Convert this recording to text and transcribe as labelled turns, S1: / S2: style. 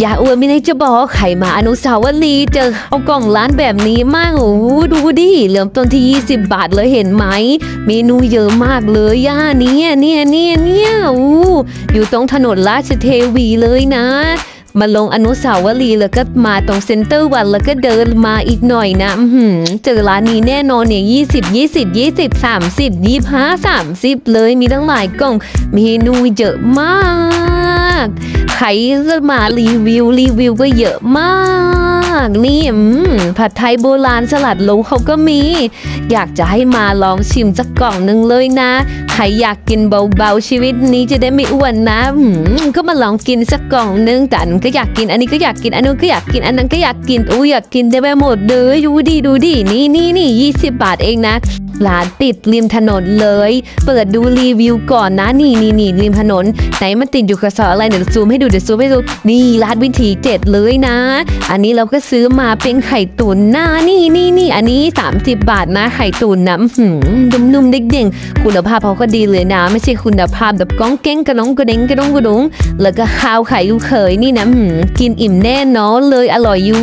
S1: อย่าอวยไม่ได้จะบอกไข่มาอนุสาวรีย์เจอเอากล่องร้านแบบนี้มากโอ้โหดูดิเริ่มต้นที่ 20 บาทเลยเห็นไหม เมนูเยอะมากเลยย่าเนี่ยเนี่ยเนี่ยเนี่ยอู้อยู่ตรงถนนราชเทวีเลยนะ มาลงอนุสาวรีย์แล้วก็มาตรงเซ็นเตอร์วันแล้วก็เดินมาอีกหน่อยนะหือเจอร้านนี้แน่นอนเนี่ยยี่สิบยี่สิบยี่สิบสามสิบยี่ห้าสามสิบเลยมีตั้งหลายกล่องเมนูเยอะมาก ใครก็มารีวิวรีวิวก็เยอะมากนี่อืมผัดไทยโบราณสลัดโลเขาก็มี อยากจะให้มาลองชิมสักกล่องหนึ่งเลยนะใครอยากกินเบาๆชีวิตนี้จะได้ไม่อ้วนนะอืมก็มาลองกินสักกล่องหนึงแต่ก็อยากกิน อันนี้ก็อยากกิน อันนู้นก็อยากกิน อันนั้นก็อยากกินอู้อยากกินได้ไปหมดเลยดูดิดูดินี่นี่นี่ยี่สิบบาทเองนะร้านติดริมถนนเลย เปิดดูรีวิวก่อนนะนี่นี่นี่ริมถนนไหนมันติดอยู่กับซออะไรเดี๋ยวซูมให้ดูเดี๋ยวซูมให้ดูนี่ร้านวิถีเจ็ดเลยนะ อันนี้เราก็ซื้อมาเป็นไข่ตุ๋นนะนี่นี่นี่อันนี้ 30 บาทนะไข่ตุ๋นนะอื้อหืมนุ่มๆเด้งๆคุณภาพเขาก็ดีเลยนะ ไม่ใช่คุณภาพแบบก้องเก้งกระน้องกระเด้งกระดงกระดุงแล้วก็ข้าวไข่ลูกเขยนี่นะกินอิ่มแน่นอนเลยอร่อยอยู